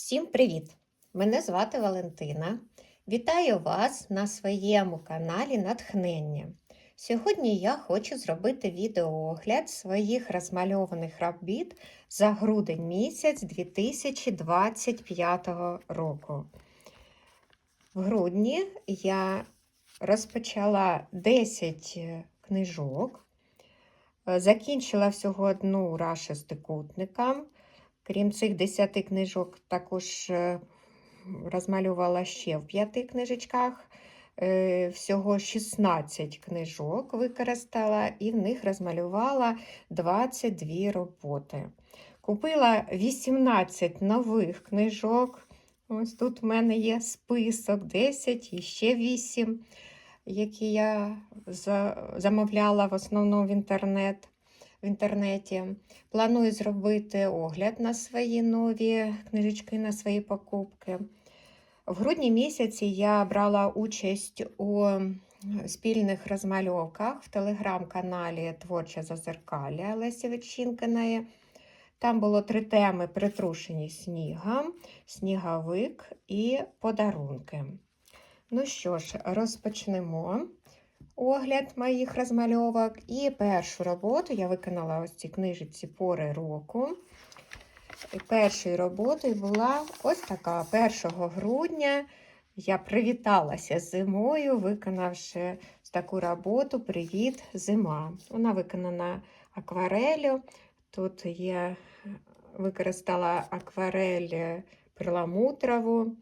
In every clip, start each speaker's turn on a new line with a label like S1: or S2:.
S1: Всім привіт! Мене звати Валентина. Вітаю вас на своєму каналі Натхнення. Сьогодні я хочу зробити відеоогляд своїх розмальованих робіт за грудень місяць 2025 року. В грудні я розпочала 10 книжок, закінчила всього одну ра шестикутника. Крім цих 10 книжок, також е, розмалювала ще в п'яти книжечках. Е, Всього 16 книжок використала і в них розмалювала 22 роботи. Купила 18 нових книжок. Ось тут в мене є список 10 і ще 8, які я замовляла в основному в інтернет. В інтернеті. Планую зробити огляд на свої нові книжечки, на свої покупки. В грудні місяці я брала участь у спільних розмальовках в телеграм-каналі Творча Зазеркалля Лесі Вечінкиної. Там було три теми: притрушені снігом, сніговик і подарунки. Ну що ж, розпочнемо огляд моїх розмальовок. І першу роботу я виконала ось ці книжиці пори року. І першою роботою була ось така 1 грудня. Я привіталася зимою, виконавши таку роботу Привіт, зима. Вона виконана акварелью. Тут я використала акварель перламутрову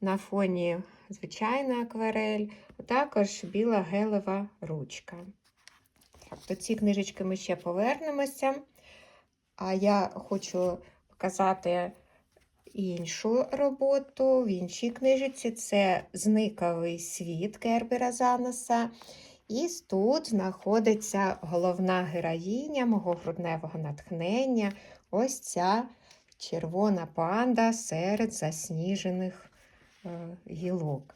S1: на фоні звичайна акварель, а також біла гелева ручка. До цієї книжечки ми ще повернемося. А я хочу показати іншу роботу в іншій книжці. Це Зниковий світ Кербера Занеса. І тут знаходиться головна героїня мого грудневого натхнення. Ось ця червона панда серед засніжених гілок.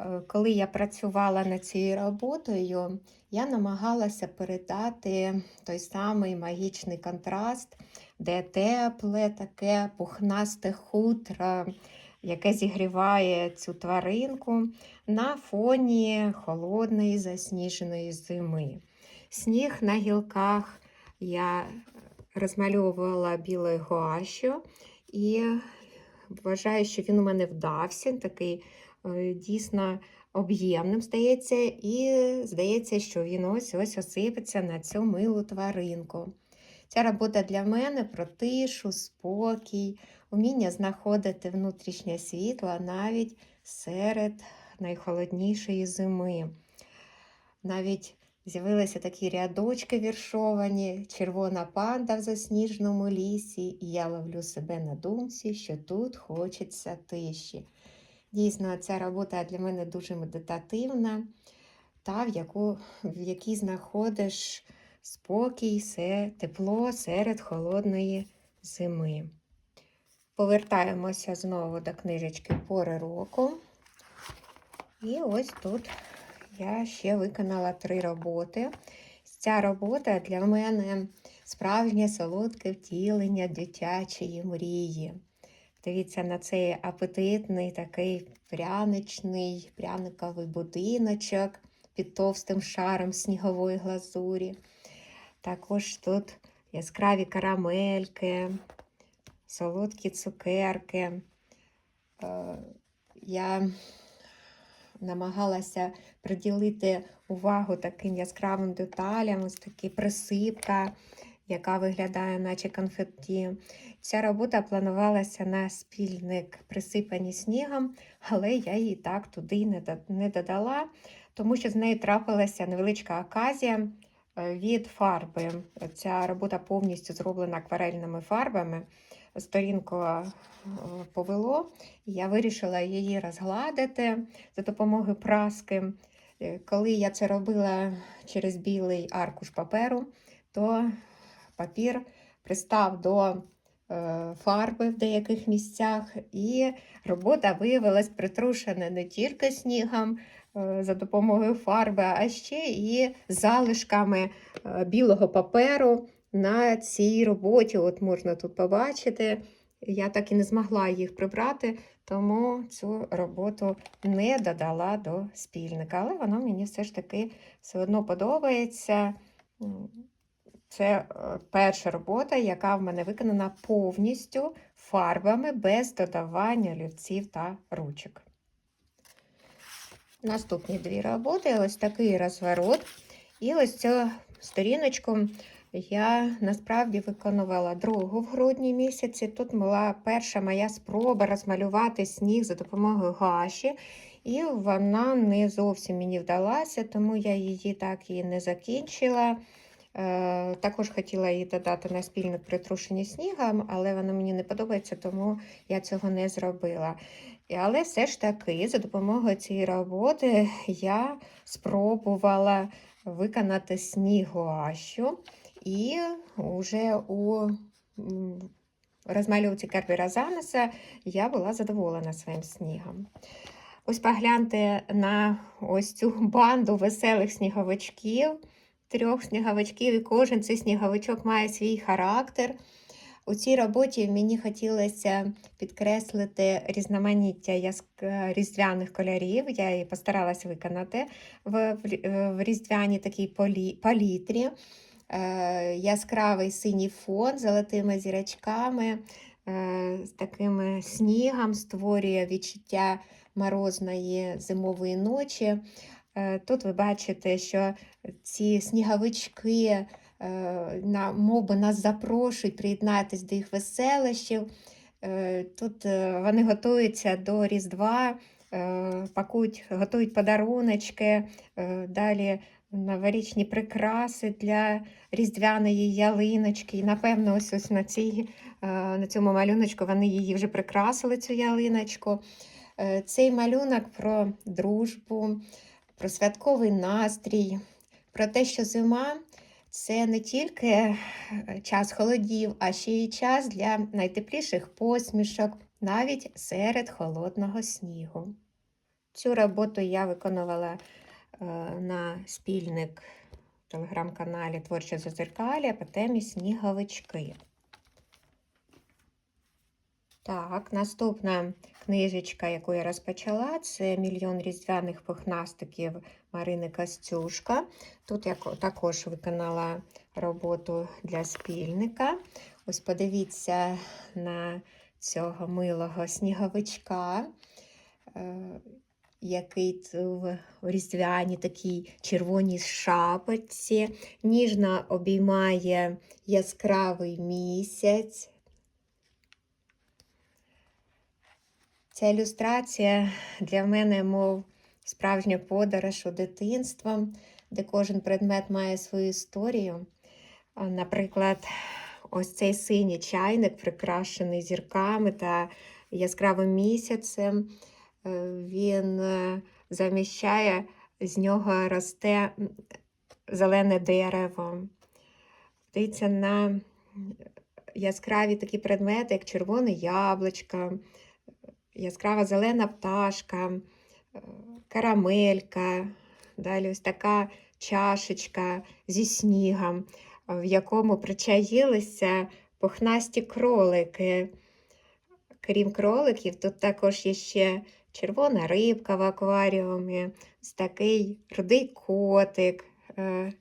S1: Е, Коли я працювала над цією роботою, я намагалася передати той самий магічний контраст, де тепле, таке пухнасте хутро, яке зігріває цю тваринку на фоні холодної засніженої зими. Сніг на гілках я розмальовувала білою гуашю і вважаю, що він у мене вдався, такий е, дійсно об'ємним здається, і здається, що він ось ось осипеться на цю милу тваринку. Ця робота для мене про тишу, спокій, вміння знаходити внутрішнє світло навіть серед найхолоднішої зими. Навіть з'явилися такі рядочки віршовані, червона панда в засніженому лісі, і я ловлю себе на думці, що тут хочеться тиші. Дійсно, ця робота для мене дуже медитативна, та в, яку, в якій знаходиш спокій, се, тепло серед холодної зими. Повертаємося знову до книжечки пори року. І ось тут я ще виконала три роботи. Ця робота для мене справжнє солодке втілення дитячої мрії. Дивіться на цей апетитний, такий пряничний, пряниковий будиночок під товстим шаром снігової глазурі. Також тут яскраві карамельки, солодкі цукерки. Е, Я намагалася приділити увагу таким яскравим деталям, ось такі присипка, яка виглядає, наче конфетті. Ця робота планувалася на спільник присипані снігом, але я її так туди не додала, тому що з нею трапилася невеличка оказія е, від фарби. Ця робота повністю зроблена акварельними фарбами. Сторінку е, повело, я вирішила її розгладити за допомогою праски. Е, Коли я це робила через білий аркуш паперу, то папір пристав до е, фарби в деяких місцях, і робота виявилась притрушена не тільки снігом за допомогою фарби, а ще і залишками білого паперу на цій роботі. От можна тут побачити я так і не змогла їх прибрати, тому цю роботу не додала до спільника. Але воно мені все ж таки все одно подобається. Це е, перша робота, яка в мене виконана повністю фарбами без додавання олівців та ручок. Наступні дві роботи ось такий розворот. І ось цю сторіночку я насправді виконувала другу в грудні місяці. Тут була перша моя спроба розмалювати сніг за допомогою гаші, і вона не зовсім мені вдалася, тому я її так і не закінчила. Е, Також хотіла її додати на спільник притрушені снігом, але вона мені не подобається, тому я цього не зробила. Але все ж таки, за допомогою цієї роботи я спробувала виконати сніг І вже у розмальовці Кербера Занеса я була задоволена своїм снігом. Ось погляньте на ось цю банду веселих сніговичків, трьох сніговичків, і кожен цей сніговичок має свій характер. У цій роботі мені хотілося підкреслити різноманіття різдвяних кольорів. Я її постаралась виконати в, різдвяній такій палітрі. Е, яскравий синій фон з золотими зірочками, е, з таким снігом створює відчуття морозної зимової ночі. Е, Тут ви бачите, що ці сніговички на, мов би нас запрошують приєднатись до їх веселищів. Тут вони готуються до Різдва, пакують, готують подаруночки, далі новорічні прикраси для різдвяної ялиночки. І, напевно, ось ось на, цій, е, на цьому малюночку вони її вже прикрасили, цю ялиночку. Е, Цей малюнок про дружбу, про святковий настрій, про те, що зима це не тільки е, час холодів, а ще й час для найтепліших посмішок, навіть серед холодного снігу. Цю роботу я виконувала на спільник в телеграм-каналі Творче Зазеркалля по темі сніговички. Так, наступна книжечка, яку я розпочала, це Мільйон різдвяних пухнастиків Марини Костюшка. Тут я також виконала роботу для спільника. Ось подивіться на цього милого сніговичка, е, який в різдвяній такій червоній шапочці, ніжно обіймає яскравий місяць. Ця ілюстрація для мене, мов справжня подорож у дитинство, де кожен предмет має свою історію. Наприклад, ось цей синій чайник, прикрашений зірками та яскравим місяцем. Е, Він е, заміщає, з нього росте зелене дерево. Дивіться на яскраві такі предмети, як червоне яблучко, яскрава зелена пташка, е, карамелька, далі ось така чашечка зі снігом, в якому причаїлися пухнасті кролики. Крім кроликів, тут також є ще червона рибка в акваріумі, ось такий рудий котик, е,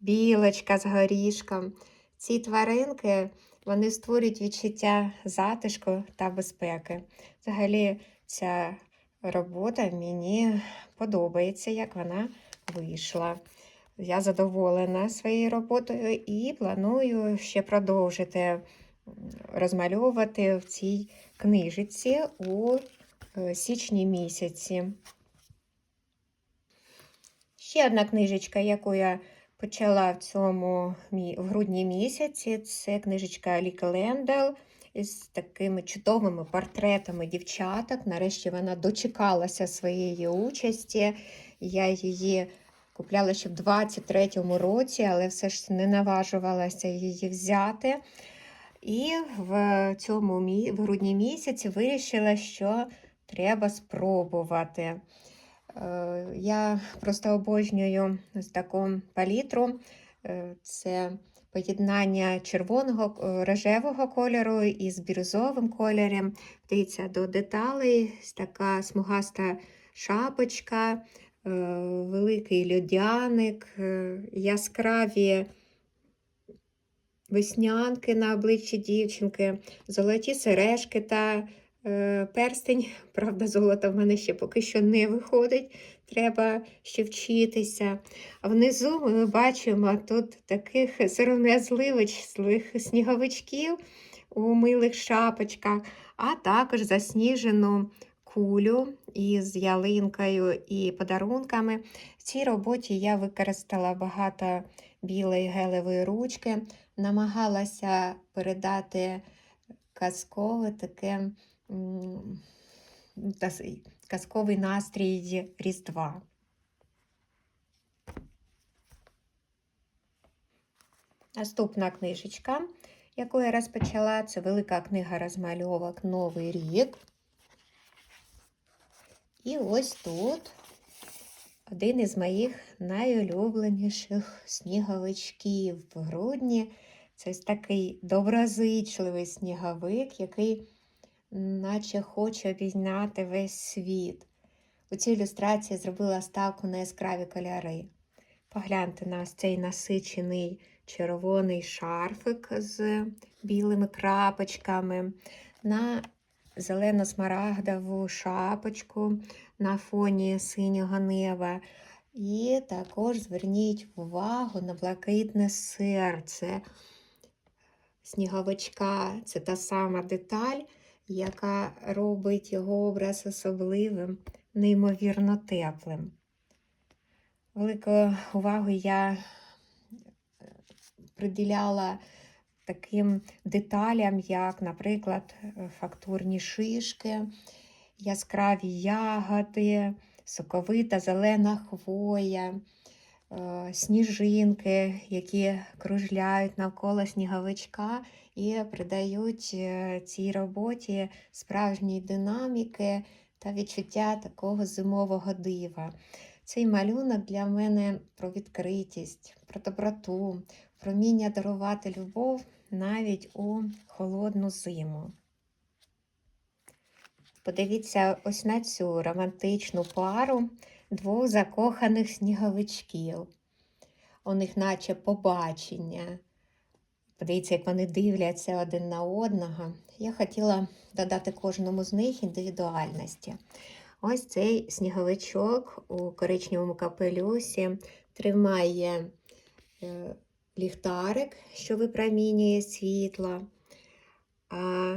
S1: білочка з горішком. Ці тваринки вони створюють відчуття затишку та безпеки. Взагалі, ця робота мені подобається, як вона вийшла. Я задоволена своєю роботою і планую ще продовжити розмальовувати в цій книжиці у е, січні місяці. Ще одна книжечка, яку я почала в цьому в грудні місяці, це книжечка Ліки Лендел із такими чудовими портретами дівчаток. Нарешті вона дочекалася своєї участі. Я її купляла ще в 23-му році, але все ж не наважувалася її взяти. І в цьому в грудні місяці вирішила, що треба спробувати. Е, Я просто обожнюю ось таку палітру. Е, Це поєднання червоного е, рожевого кольору із бірюзовим кольором. Дивіться, до деталей така смугаста шапочка, великий льодяник, яскраві веснянки на обличчі дівчинки, золоті сережки та перстень. Правда, золото в мене ще поки що не виходить, треба ще вчитися. А внизу ми бачимо тут таких сором'язливих сніговичків у милих шапочках, а також засніжену кулю із ялинкою і подарунками. В цій роботі я використала багато білої гелевої ручки, намагалася передати казкове таке казковий настрій Різдва. Наступна книжечка, яку я розпочала, це велика книга розмальовок Новий рік. І ось тут один із моїх найулюбленіших сніговичків в грудні. Це ось такий доброзичливий сніговик, який наче хоче обійняти весь світ. У цій ілюстрації зробила ставку на яскраві кольори. Погляньте на ось цей насичений червоний шарфик з білими крапочками, на зелено-смарагдову шапочку на фоні синього неба. І також зверніть увагу на блакитне серце сніговичка. Це та сама деталь, яка робить його образ особливим, неймовірно теплим. Велику увагу я е, приділяла таким деталям, як, наприклад, фактурні шишки, яскраві ягоди, соковита зелена хвоя, сніжинки, які кружляють навколо сніговичка і придають е, цій роботі справжньої динаміки та відчуття такого зимового дива. Цей малюнок для мене про відкритість, про доброту, про вміння дарувати любов навіть у холодну зиму. Подивіться ось на цю романтичну пару двох закоханих сніговичків. У них наче побачення. Подивіться, як вони дивляться один на одного. Я хотіла додати кожному з них індивідуальності. Ось цей сніговичок у коричневому капелюсі тримає е, ліхтарик, що випромінює світло. А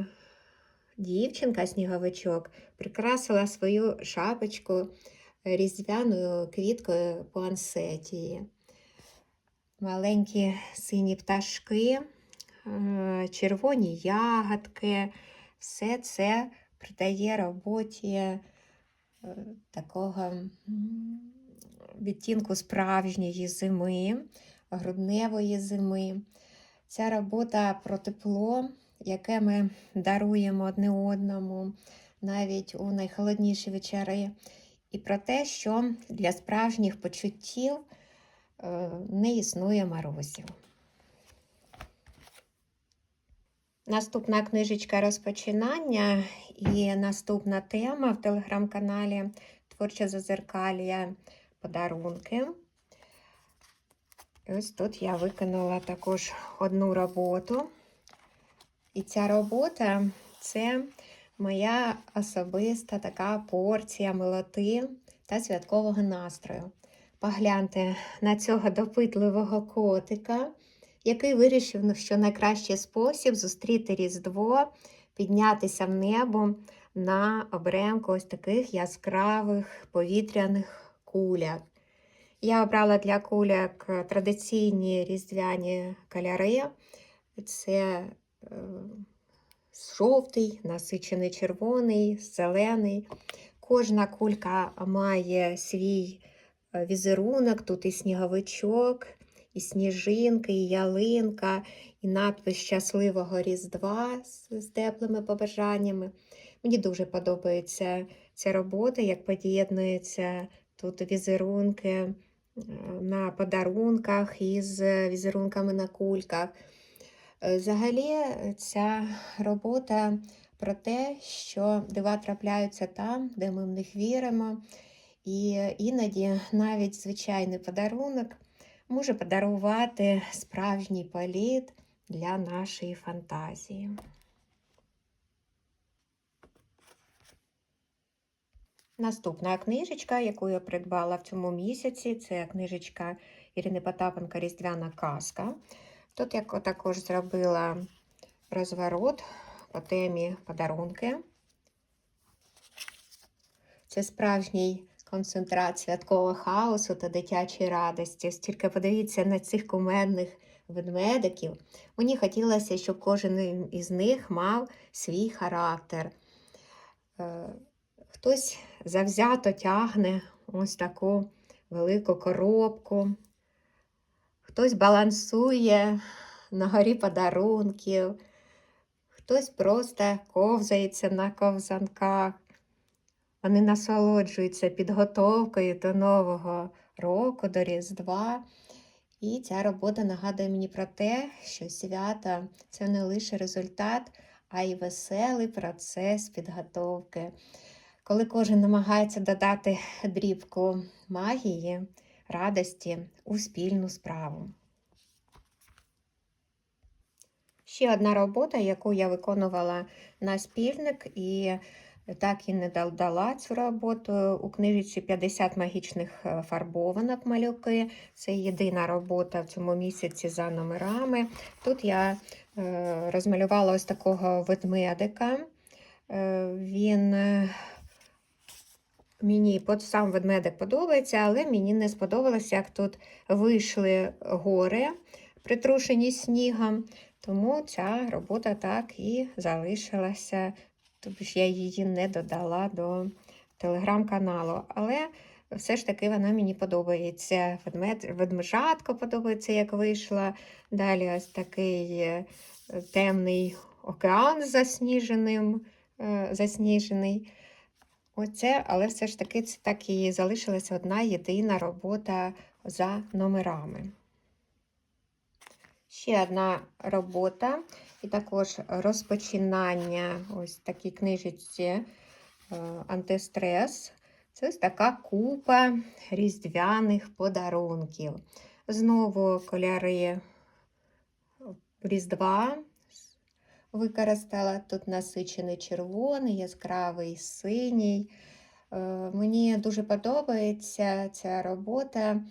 S1: дівчинка сніговичок прикрасила свою шапочку різдвяною квіткою пуансетії. Маленькі сині пташки, е, червоні ягодки, все це придає роботі е, такого відтінку справжньої зими, грудневої зими. Ця робота про тепло, яке ми даруємо одне одному навіть у найхолодніші вечори, і про те, що для справжніх почуттів е, не існує морозів. Наступна книжечка розпочинання і наступна тема в телеграм-каналі Творче зазеркалія подарунки. І ось тут я виконала також одну роботу. І ця робота це моя особиста така порція милоти та святкового настрою. Погляньте на цього допитливого котика, який вирішив, ну, що найкращий спосіб зустріти Різдво, піднятися в небо на обремку ось таких яскравих повітряних куляк. Я обрала для куляк традиційні різдвяні кольори. Це е, жовтий, насичений червоний, зелений. Кожна кулька має свій е, візерунок, тут і сніговичок, і сніжинки, і ялинка, і надпис щасливого Різдва з, теплими побажаннями. Мені дуже подобається ця робота, як поєднуються тут візерунки на подарунках із візерунками на кульках. Е, Взагалі, ця робота про те, що дива трапляються там, де ми в них віримо. І іноді навіть звичайний подарунок може подарувати справжній політ для нашої фантазії. Наступна книжечка, яку я придбала в цьому місяці, це книжечка Ірини Потапенка Різдвяна казка. Тут я також зробила розворот по темі подарунки. Це справжній концентрат святкового хаосу та дитячої радості. Стільки подивіться на цих кумедних ведмедиків. Мені хотілося, щоб кожен із них мав свій характер. Е, Хтось завзято тягне ось таку велику коробку, хтось балансує на горі подарунків, хтось просто ковзається на ковзанках. Вони насолоджуються підготовкою до Нового року, до Різдва. І ця робота нагадує мені про те, що свята це не лише результат, а й веселий процес підготовки. Коли кожен намагається додати дрібку магії, радості у спільну справу. Ще одна робота, яку я виконувала на спільник, і так і не додала цю роботу. У книжці 50 магічних е, фарбованок малюки. Це єдина робота в цьому місяці за номерами. Тут я е, розмалювала ось такого ведмедика. Е, він Мені сам ведмедик подобається, але мені не сподобалося, як тут вийшли гори, притрушені снігом. Тому ця робота так і залишилася. Тобто я її не додала до телеграм-каналу. Але все ж таки вона мені подобається. Ведмед, ведмежатко подобається, як вийшла. Далі ось такий е, темний океан засніженим, е, засніжений. Оце, але все ж таки це так і залишилася одна єдина робота за номерами. Ще одна робота, і також розпочинання ось такі книжечці е, антистрес. Це ось така купа різдвяних подарунків. Знову кольори Різдва використала. Тут насичений червоний, яскравий синій. Е, мені дуже подобається ця робота.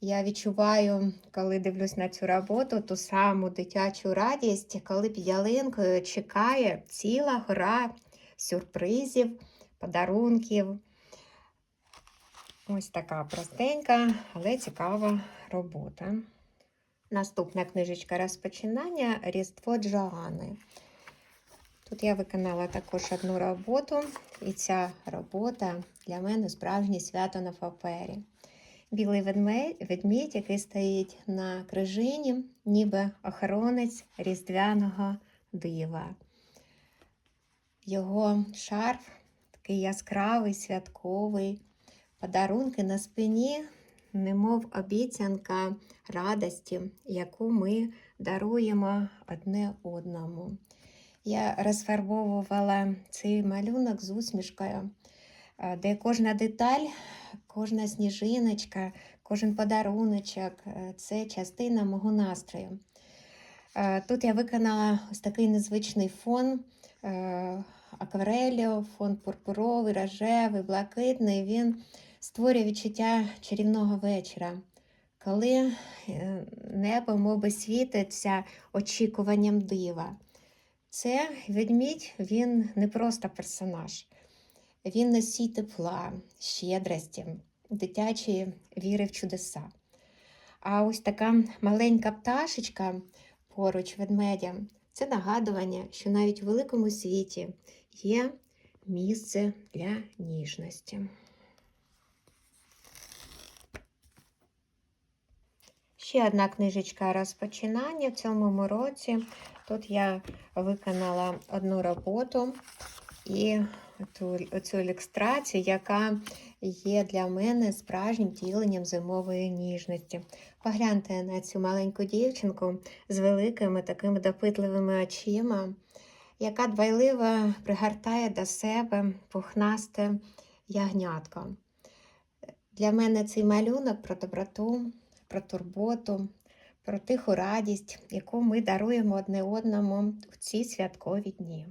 S1: Я відчуваю, коли дивлюсь на цю роботу, ту саму дитячу радість, коли під ялинкою чекає ціла гора сюрпризів, подарунків. Ось така простенька, але цікава робота. Наступна книжечка розпочинання Різдво Джоани. Тут я виконала також одну роботу, і ця робота для мене справжнє свято на папері. Білий ведмідь, який стоїть на крижині, ніби охоронець різдвяного дива. Його шарф такий яскравий, святковий, подарунки на спині, немов обіцянка радості, яку ми даруємо одне одному. Я розфарбовувала цей малюнок з усмішкою, е, де кожна деталь, кожна сніжиночка, кожен подаруночок е, це частина мого настрою. Е, тут я виконала ось такий незвичний фон акварелю, фон пурпуровий, рожевий, блакитний. Він створює відчуття чарівного вечора, коли небо мовби світиться очікуванням дива. Це ведмідь, він не просто персонаж, він носій тепла, щедрості, дитячої віри в чудеса. А ось така маленька пташечка поруч ведмедя це нагадування, що навіть у великому світі є місце для ніжності. Ще одна книжечка розпочинання в цьому році. Тут я виконала одну роботу і цю ілюстрацію, яка є для мене справжнім тіленням зимової ніжності. Погляньте на цю маленьку дівчинку з великими такими допитливими очима, яка дбайливо пригортає до себе пухнасте ягнятко. Для мене цей малюнок про доброту, про турботу, про тиху радість, яку ми даруємо одне одному в ці святкові дні.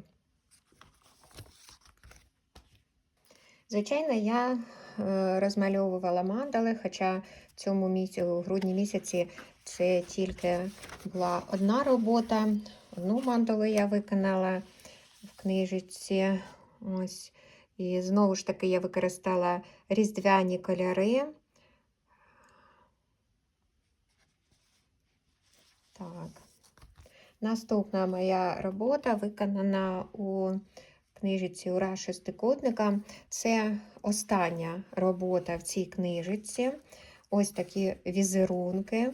S1: Звичайно, я е, розмальовувала мандали, хоча в цьому місяці, у грудні місяці це тільки була одна робота. Одну мандалу я виконала в книжечці. Ось. І знову ж таки я використала різдвяні кольори. Так. Наступна моя робота виконана у книжиці Ура шестикутника. Це остання робота в цій книжиці. Ось такі візерунки.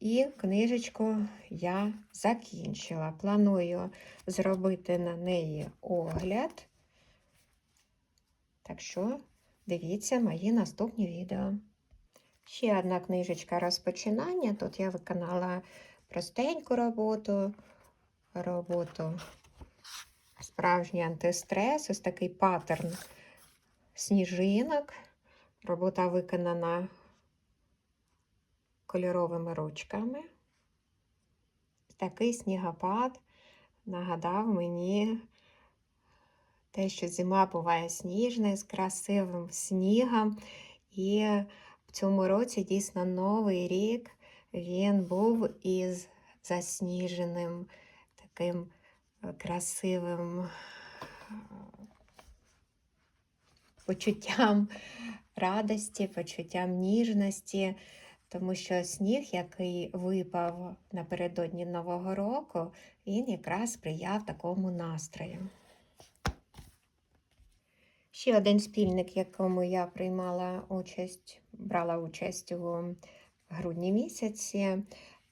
S1: І книжечку я закінчила. Планую зробити на неї огляд. Так що дивіться мої наступні відео. Ще одна книжечка розпочинання. Тут я виконала простеньку роботу, роботу справжній антистрес, ось такий паттерн сніжинок. Робота виконана кольоровими ручками. Такий снігопад нагадав мені те, що зима буває сніжна з красивим снігом. І в цьому році дійсно новий рік він був із засніженим таким красивим почуттям радості, почуттям ніжності, тому що сніг, який випав напередодні Нового року, він якраз сприяв такому настрою. Ще один спільник, якому я приймала участь, брала участь у грудні місяці.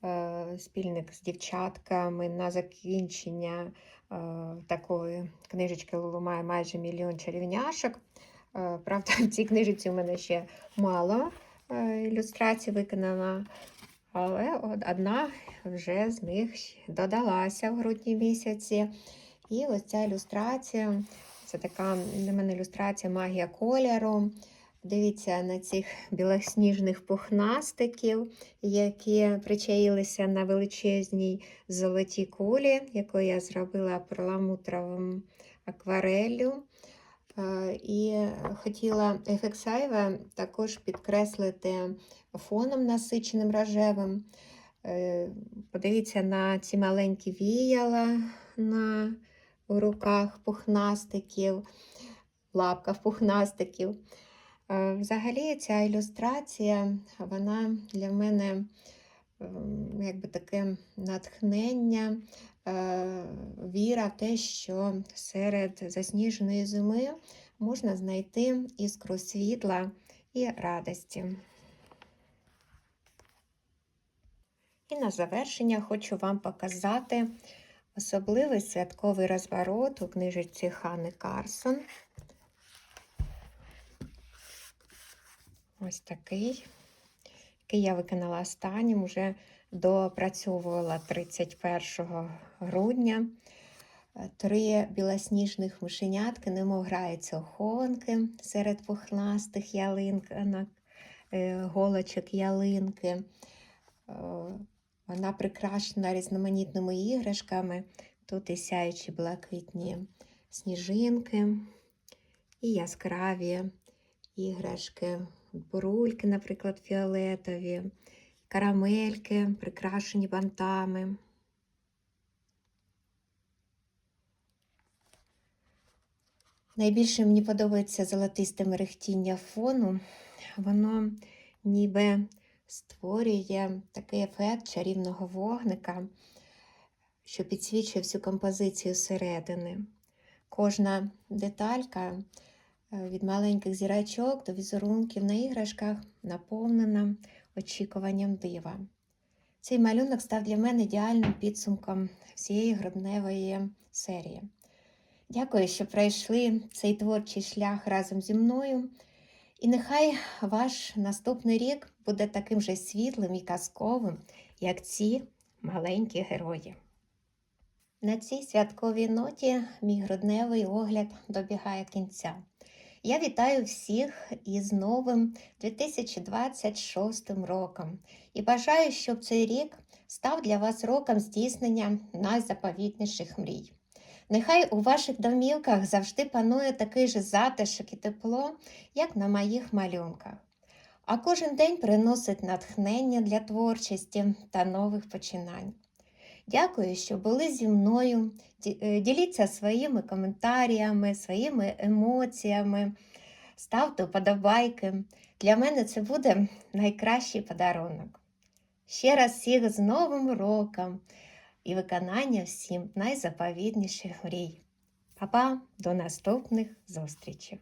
S1: Е, спільник з дівчатками на закінчення е, такої книжечки Лулу має майже мільйон чарівняшок. Е, правда, в цій книжці у мене ще мало ілюстрацій виконана, але одна вже з них додалася в грудні місяці. І ось ця ілюстрація це така для мене ілюстрація магія кольору. Дивіться на цих білосніжних пухнастиків, які причаїлися на величезній золотій кулі, яку я зробила перламутровим аквареллю. І хотіла ефект Сайва також підкреслити фоном насиченим рожевим. Е, подивіться на ці маленькі віяла на у руках пухнастиків, лапках пухнастиків. Е, взагалі, ця ілюстрація, вона для мене ем, якби таке натхнення, е, віра в те, що серед засніженої зими можна знайти іскру світла і радості. І на завершення хочу вам показати особливий святковий розворот у книжці Хани Карсон. Ось такий, який я виконала останнім, вже допрацьовувала 31 грудня. Три білосніжних мишенятки, немов граються охонки серед пухнастих ялинок, е, голочок ялинки. Вона прикрашена різноманітними іграшками. Тут і сяючі блакитні сніжинки, і яскраві іграшки бурульки, наприклад, фіолетові, карамельки, прикрашені бантами. Найбільше мені подобається золотисте мерехтіння фону. Воно ніби створює такий ефект чарівного вогника, що підсвічує всю композицію середини. Кожна деталька Е, від маленьких зірачок до візерунків на іграшках наповнена очікуванням дива. Цей малюнок став для мене ідеальним підсумком всієї грудневої серії. Дякую, що пройшли цей творчий шлях разом зі мною. І нехай ваш наступний рік буде таким же світлим і казковим, як ці маленькі герої. На цій святковій ноті мій грудневий огляд добігає кінця. Я вітаю всіх із новим 2026 роком і бажаю, щоб цей рік став для вас роком здійснення найзаповітніших мрій. Нехай у ваших домівках завжди панує такий же затишок і тепло, як на моїх малюнках. А кожен день приносить натхнення для творчості та нових починань. Дякую, що були зі мною. Е, Діліться своїми коментарями, своїми емоціями, ставте вподобайки. Для мене це буде найкращий подарунок. Ще раз всіх з Новим роком і виконання всім найзаповідніших мрій. Па-па, до наступних зустрічей!